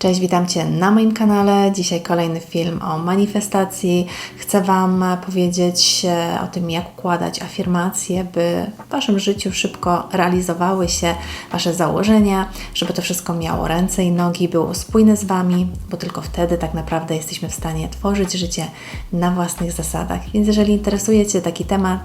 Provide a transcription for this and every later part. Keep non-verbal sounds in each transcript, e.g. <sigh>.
Cześć, witam Cię na moim kanale. Dzisiaj kolejny film o manifestacji. Chcę Wam powiedzieć e, o tym, jak układać afirmacje, by w Waszym życiu szybko realizowały się Wasze założenia, żeby to wszystko miało ręce i nogi, było spójne z Wami, bo tylko wtedy tak naprawdę jesteśmy w stanie tworzyć życie na własnych zasadach. Więc jeżeli interesuje Cię taki temat,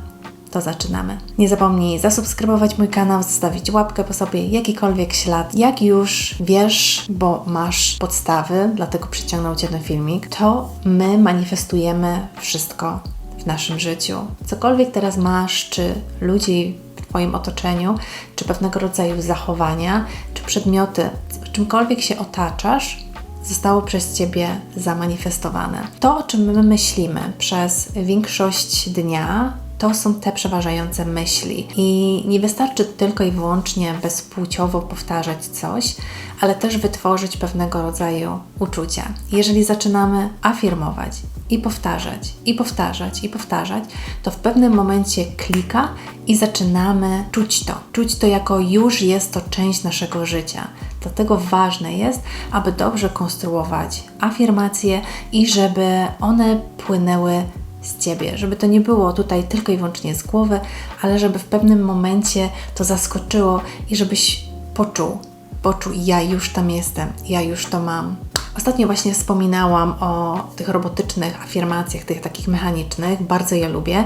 to zaczynamy. Nie zapomnij zasubskrybować mój kanał, zostawić łapkę po sobie, jakikolwiek ślad. Jak już wiesz, bo masz podstawy, dlatego przyciągnął Cię ten filmik, to my manifestujemy wszystko w naszym życiu. Cokolwiek teraz masz, czy ludzi w Twoim otoczeniu, czy pewnego rodzaju zachowania, czy przedmioty, czymkolwiek się otaczasz, zostało przez Ciebie zamanifestowane. To, o czym my myślimy przez większość dnia, to są te przeważające myśli. I nie wystarczy tylko i wyłącznie bezpłciowo powtarzać coś, ale też wytworzyć pewnego rodzaju uczucia. Jeżeli zaczynamy afirmować i powtarzać, i powtarzać, i powtarzać, to w pewnym momencie klika i zaczynamy czuć to. Czuć to jako już jest to część naszego życia. Dlatego ważne jest, aby dobrze konstruować afirmacje i żeby one płynęły z Ciebie, żeby to nie było tutaj tylko i wyłącznie z głowy, ale żeby w pewnym momencie to zaskoczyło i żebyś poczuł, poczuł, ja już tam jestem, ja już to mam. Ostatnio właśnie wspominałam o tych robotycznych afirmacjach, tych takich mechanicznych. Bardzo je lubię,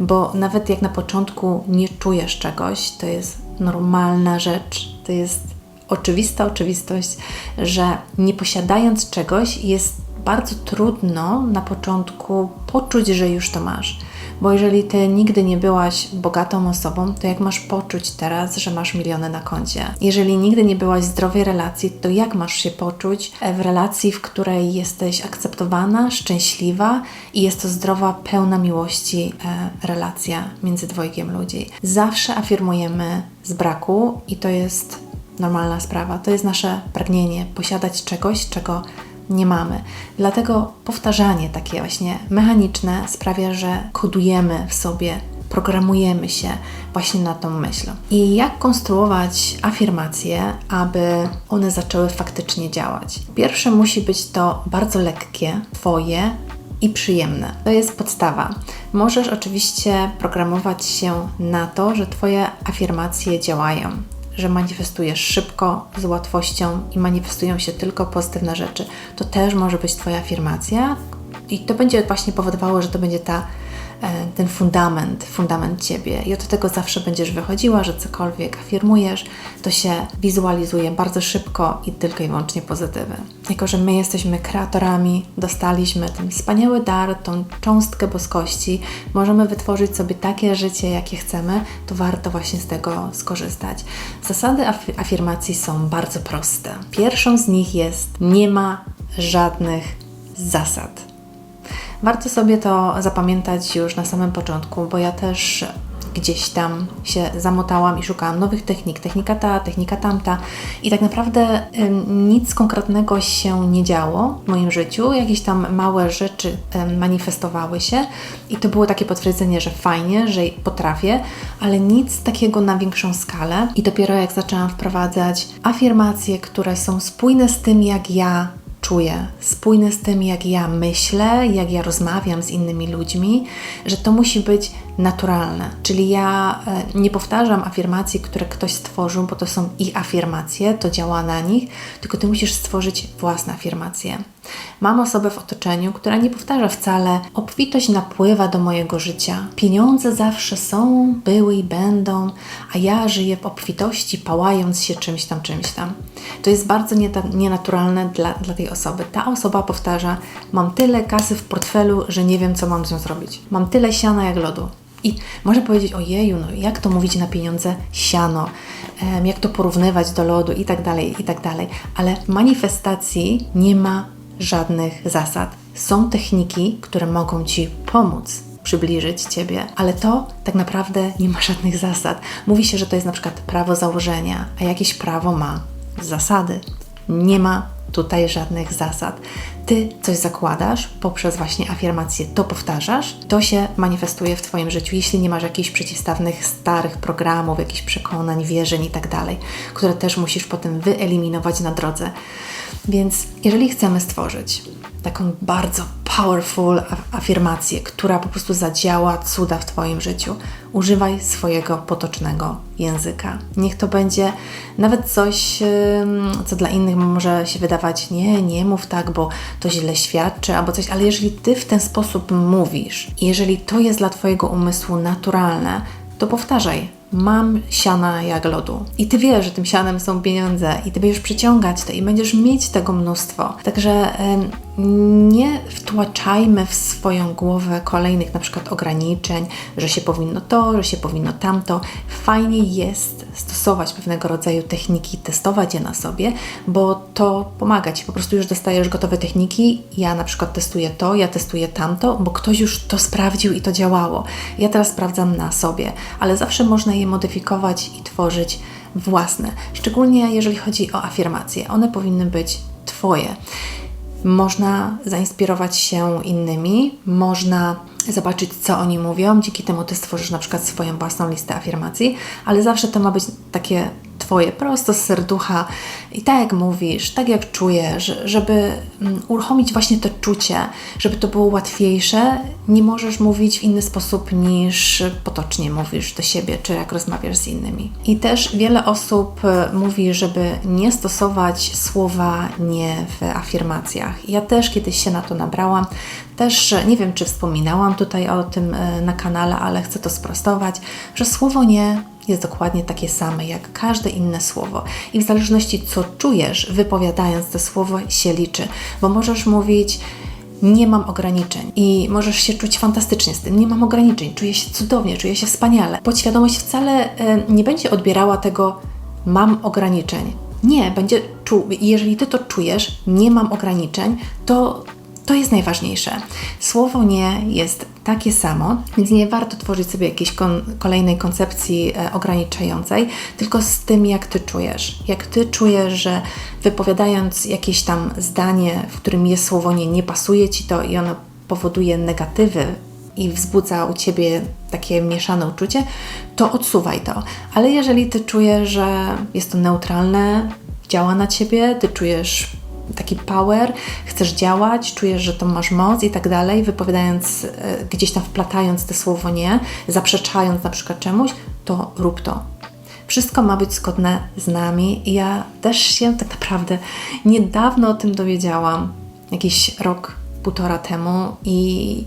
bo nawet jak na początku nie czujesz czegoś, to jest normalna rzecz, to jest oczywista oczywistość, że nie posiadając czegoś jest bardzo trudno na początku poczuć, że już to masz. Bo jeżeli ty nigdy nie byłaś bogatą osobą, to jak masz poczuć teraz, że masz miliony na koncie? Jeżeli nigdy nie byłaś w zdrowej relacji, to jak masz się poczuć w relacji, w której jesteś akceptowana, szczęśliwa i jest to zdrowa, pełna miłości e, relacja między dwojgiem ludzi? Zawsze afirmujemy z braku i to jest normalna sprawa. To jest nasze pragnienie posiadać czegoś, czego nie mamy. Dlatego powtarzanie takie właśnie mechaniczne sprawia, że kodujemy w sobie, programujemy się właśnie na tą myśl. I jak konstruować afirmacje, aby one zaczęły faktycznie działać? Pierwsze musi być to bardzo lekkie, Twoje, i przyjemne. To jest podstawa. Możesz oczywiście programować się na to, że Twoje afirmacje działają że manifestujesz szybko, z łatwością i manifestują się tylko pozytywne rzeczy. To też może być Twoja afirmacja i to będzie właśnie powodowało, że to będzie ta ten fundament, fundament Ciebie. I od tego zawsze będziesz wychodziła, że cokolwiek afirmujesz, to się wizualizuje bardzo szybko i tylko i wyłącznie pozytywy. Jako, że my jesteśmy kreatorami, dostaliśmy ten wspaniały dar, tą cząstkę boskości, możemy wytworzyć sobie takie życie, jakie chcemy, to warto właśnie z tego skorzystać. Zasady af afirmacji są bardzo proste. Pierwszą z nich jest nie ma żadnych zasad. Warto sobie to zapamiętać już na samym początku, bo ja też gdzieś tam się zamotałam i szukałam nowych technik, technika ta, technika tamta. I tak naprawdę nic konkretnego się nie działo w moim życiu, jakieś tam małe rzeczy manifestowały się i to było takie potwierdzenie, że fajnie, że potrafię, ale nic takiego na większą skalę. I dopiero jak zaczęłam wprowadzać afirmacje, które są spójne z tym, jak ja czuję, spójne z tym, jak ja myślę, jak ja rozmawiam z innymi ludźmi, że to musi być naturalne. Czyli ja e, nie powtarzam afirmacji, które ktoś stworzył, bo to są ich afirmacje, to działa na nich, tylko ty musisz stworzyć własne afirmacje. Mam osobę w otoczeniu, która nie powtarza wcale obfitość napływa do mojego życia. Pieniądze zawsze są, były i będą, a ja żyję w obfitości, pałając się czymś tam, czymś tam. To jest bardzo nienaturalne dla, dla tej osoby. Ta osoba powtarza: Mam tyle kasy w portfelu, że nie wiem, co mam z nią zrobić. Mam tyle siana jak lodu. I może powiedzieć, ojeju, no jak to mówić na pieniądze siano, jak to porównywać do lodu i tak dalej, i tak dalej. Ale w manifestacji nie ma żadnych zasad. Są techniki, które mogą Ci pomóc przybliżyć Ciebie, ale to tak naprawdę nie ma żadnych zasad. Mówi się, że to jest na przykład prawo założenia, a jakieś prawo ma zasady. Nie ma tutaj żadnych zasad. Ty coś zakładasz poprzez właśnie afirmację, to powtarzasz, to się manifestuje w Twoim życiu, jeśli nie masz jakichś przeciwstawnych, starych programów, jakichś przekonań, wierzeń i tak które też musisz potem wyeliminować na drodze. Więc jeżeli chcemy stworzyć taką bardzo powerful afirmację, która po prostu zadziała cuda w Twoim życiu. Używaj swojego potocznego języka. Niech to będzie nawet coś, co dla innych może się wydawać, nie, nie mów tak, bo to źle świadczy, albo coś, ale jeżeli Ty w ten sposób mówisz, jeżeli to jest dla Twojego umysłu naturalne, to powtarzaj mam siana jak lodu. I ty wiesz, że tym sianem są pieniądze i ty będziesz przyciągać to i będziesz mieć tego mnóstwo. Także nie wtłaczajmy w swoją głowę kolejnych na przykład ograniczeń, że się powinno to, że się powinno tamto. Fajnie jest stosować pewnego rodzaju techniki, testować je na sobie, bo to pomaga Ci. Po prostu już dostajesz gotowe techniki. Ja na przykład testuję to, ja testuję tamto, bo ktoś już to sprawdził i to działało. Ja teraz sprawdzam na sobie, ale zawsze można je modyfikować i tworzyć własne. Szczególnie jeżeli chodzi o afirmacje. One powinny być Twoje. Można zainspirować się innymi, można zobaczyć, co oni mówią. Dzięki temu ty stworzysz na przykład swoją własną listę afirmacji, ale zawsze to ma być takie Twoje prosto z serducha i tak jak mówisz, tak jak czujesz, żeby mm, uruchomić właśnie to czucie, żeby to było łatwiejsze, nie możesz mówić w inny sposób niż potocznie mówisz do siebie, czy jak rozmawiasz z innymi. I też wiele osób e, mówi, żeby nie stosować słowa nie w afirmacjach. Ja też kiedyś się na to nabrałam. Też nie wiem, czy wspominałam tutaj o tym e, na kanale, ale chcę to sprostować, że słowo nie jest dokładnie takie same jak każde inne słowo. I w zależności co czujesz, wypowiadając to słowo, się liczy, bo możesz mówić nie mam ograniczeń i możesz się czuć fantastycznie z tym. Nie mam ograniczeń, czuję się cudownie, czuję się wspaniale. Podświadomość wcale y, nie będzie odbierała tego mam ograniczeń. Nie, będzie czuł, jeżeli ty to czujesz, nie mam ograniczeń, to to jest najważniejsze. Słowo nie jest takie samo, więc nie warto tworzyć sobie jakiejś kon kolejnej koncepcji e, ograniczającej, tylko z tym, jak ty czujesz. Jak ty czujesz, że wypowiadając jakieś tam zdanie, w którym jest słowo nie, nie pasuje ci to i ono powoduje negatywy i wzbudza u ciebie takie mieszane uczucie, to odsuwaj to. Ale jeżeli ty czujesz, że jest to neutralne, działa na ciebie, ty czujesz taki power, chcesz działać, czujesz, że to masz moc i tak dalej, wypowiadając, e, gdzieś tam wplatając te słowo nie, zaprzeczając na przykład czemuś, to rób to. Wszystko ma być zgodne z nami. Ja też się tak naprawdę niedawno o tym dowiedziałam, jakiś rok, półtora temu i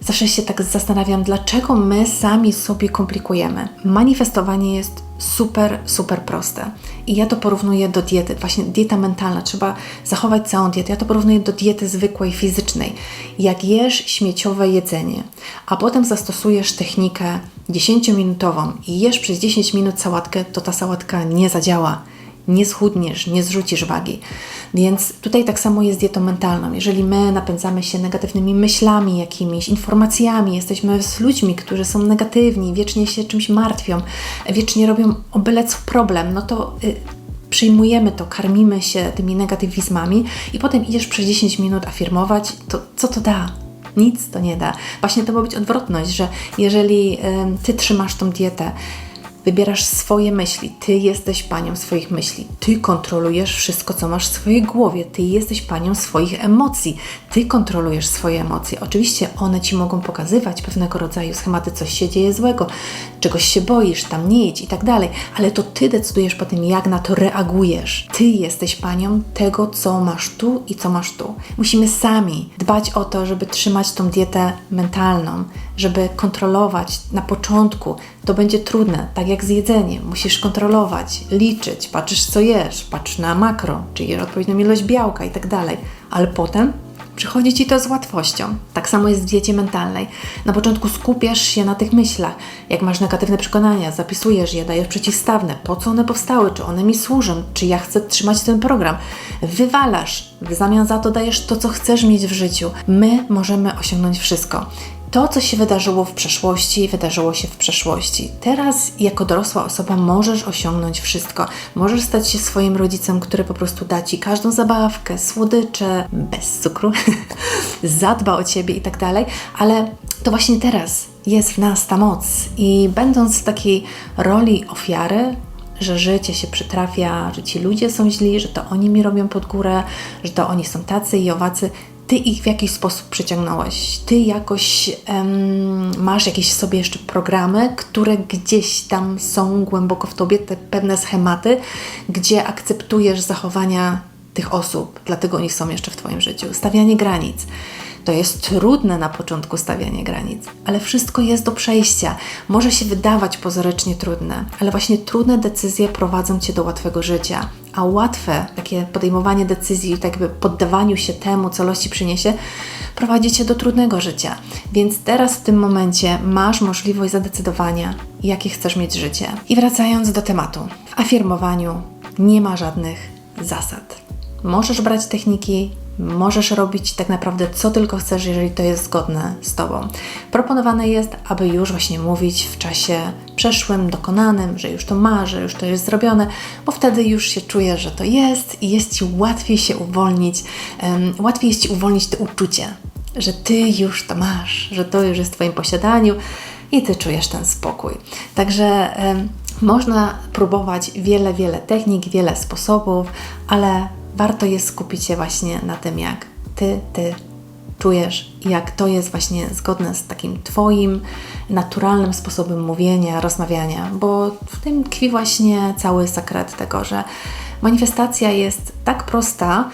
zawsze się tak zastanawiam, dlaczego my sami sobie komplikujemy. Manifestowanie jest super, super proste. I ja to porównuję do diety, właśnie dieta mentalna. Trzeba zachować całą dietę. Ja to porównuję do diety zwykłej, fizycznej. Jak jesz śmieciowe jedzenie, a potem zastosujesz technikę 10-minutową i jesz przez 10 minut sałatkę, to ta sałatka nie zadziała nie schudniesz, nie zrzucisz wagi. Więc tutaj tak samo jest dietą mentalną. Jeżeli my napędzamy się negatywnymi myślami, jakimiś informacjami, jesteśmy z ludźmi, którzy są negatywni, wiecznie się czymś martwią, wiecznie robią o byle co problem, no to y, przyjmujemy to, karmimy się tymi negatywizmami i potem idziesz przez 10 minut afirmować, to co to da? Nic to nie da. Właśnie to ma być odwrotność, że jeżeli y, ty trzymasz tą dietę, Wybierasz swoje myśli. Ty jesteś panią swoich myśli. Ty kontrolujesz wszystko, co masz w swojej głowie. Ty jesteś panią swoich emocji. Ty kontrolujesz swoje emocje. Oczywiście one ci mogą pokazywać pewnego rodzaju schematy, coś się dzieje złego, czegoś się boisz, tam nie idź i tak dalej, ale to ty decydujesz po tym, jak na to reagujesz. Ty jesteś panią tego, co masz tu i co masz tu. Musimy sami dbać o to, żeby trzymać tą dietę mentalną, żeby kontrolować na początku. To będzie trudne, tak jak z jedzeniem. Musisz kontrolować, liczyć, patrzysz co jesz, patrz na makro, czy jesz odpowiednią ilość białka i tak dalej. Ale potem Przychodzi ci to z łatwością. Tak samo jest w diecie mentalnej. Na początku skupiasz się na tych myślach. Jak masz negatywne przekonania, zapisujesz je, dajesz przeciwstawne. Po co one powstały? Czy one mi służą? Czy ja chcę trzymać ten program? Wywalasz. W zamian za to dajesz to, co chcesz mieć w życiu. My możemy osiągnąć wszystko to, co się wydarzyło w przeszłości, wydarzyło się w przeszłości. Teraz, jako dorosła osoba, możesz osiągnąć wszystko. Możesz stać się swoim rodzicem, który po prostu da ci każdą zabawkę, słodycze, bez cukru, <laughs> zadba o ciebie i tak dalej, ale to właśnie teraz jest w nas ta moc. I będąc w takiej roli ofiary, że życie się przytrafia, że ci ludzie są źli, że to oni mi robią pod górę, że to oni są tacy i owacy, ty ich w jakiś sposób przyciągnąłeś. Ty jakoś em, masz jakieś w sobie jeszcze programy, które gdzieś tam są głęboko w tobie, te pewne schematy, gdzie akceptujesz zachowania tych osób, dlatego oni są jeszcze w Twoim życiu. Stawianie granic. To jest trudne na początku stawianie granic, ale wszystko jest do przejścia. Może się wydawać pozorycznie trudne, ale właśnie trudne decyzje prowadzą cię do łatwego życia, a łatwe takie podejmowanie decyzji, tak jakby poddawaniu się temu, co los ci przyniesie, prowadzi cię do trudnego życia. Więc teraz w tym momencie masz możliwość zadecydowania, jakie chcesz mieć życie. I wracając do tematu, w afirmowaniu nie ma żadnych zasad. Możesz brać techniki, możesz robić tak naprawdę co tylko chcesz, jeżeli to jest zgodne z Tobą. Proponowane jest, aby już właśnie mówić w czasie przeszłym, dokonanym, że już to ma, że już to jest zrobione, bo wtedy już się czujesz, że to jest i jest Ci łatwiej się uwolnić, um, łatwiej jest Ci uwolnić to uczucie, że Ty już to masz, że to już jest w Twoim posiadaniu i Ty czujesz ten spokój. Także um, można próbować wiele, wiele technik, wiele sposobów, ale warto jest skupić się właśnie na tym, jak ty, ty czujesz, jak to jest właśnie zgodne z takim Twoim naturalnym sposobem mówienia, rozmawiania, bo w tym tkwi właśnie cały sekret tego, że manifestacja jest tak prosta,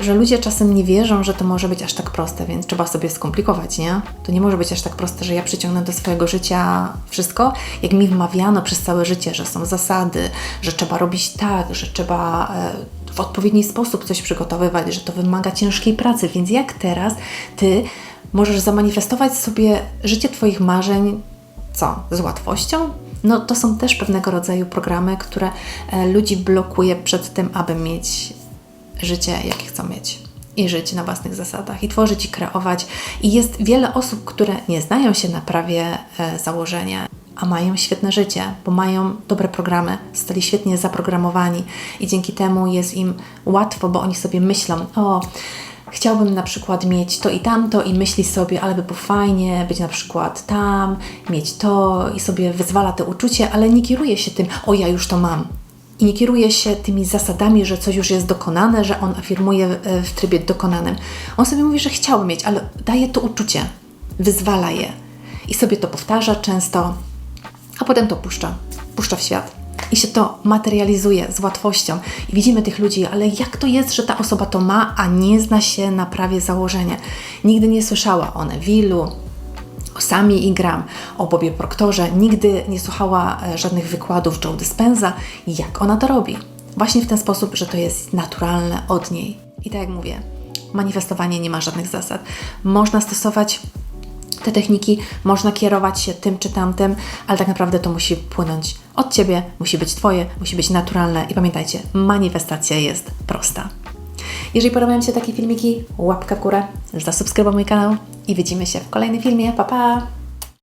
że ludzie czasem nie wierzą, że to może być aż tak proste, więc trzeba sobie skomplikować, nie? To nie może być aż tak proste, że ja przyciągnę do swojego życia wszystko, jak mi wmawiano przez całe życie, że są zasady, że trzeba robić tak, że trzeba e, w odpowiedni sposób coś przygotowywać, że to wymaga ciężkiej pracy. Więc jak teraz Ty możesz zamanifestować sobie życie Twoich marzeń, co? Z łatwością? No to są też pewnego rodzaju programy, które e, ludzi blokuje przed tym, aby mieć życie, jakie chcą mieć. I żyć na własnych zasadach, i tworzyć, i kreować. I jest wiele osób, które nie znają się na prawie e, założenia, a mają świetne życie, bo mają dobre programy, zostali świetnie zaprogramowani i dzięki temu jest im łatwo, bo oni sobie myślą: O, chciałbym na przykład mieć to i tamto, i myśli sobie, ale by było fajnie być na przykład tam, mieć to, i sobie wyzwala to uczucie, ale nie kieruje się tym: O, ja już to mam i nie kieruje się tymi zasadami, że coś już jest dokonane, że on afirmuje e, w trybie dokonanym. On sobie mówi, że chciałby mieć, ale daje to uczucie, wyzwala je i sobie to powtarza często, a potem to puszcza, puszcza w świat. I się to materializuje z łatwością. I widzimy tych ludzi, ale jak to jest, że ta osoba to ma, a nie zna się na prawie założenia? Nigdy nie słyszała o Nevillu, o Sami Ingram, o Bobie Proctorze, nigdy nie słuchała e, żadnych wykładów Joe Dispenza, jak ona to robi. Właśnie w ten sposób, że to jest naturalne od niej. I tak jak mówię, manifestowanie nie ma żadnych zasad. Można stosować te techniki, można kierować się tym czy tamtym, ale tak naprawdę to musi płynąć od Ciebie, musi być Twoje, musi być naturalne i pamiętajcie, manifestacja jest prosta. Jeżeli podobają się takie filmiki, łapka w górę, zasubskrybuj mój kanał i widzimy się w kolejnym filmie. Pa, pa!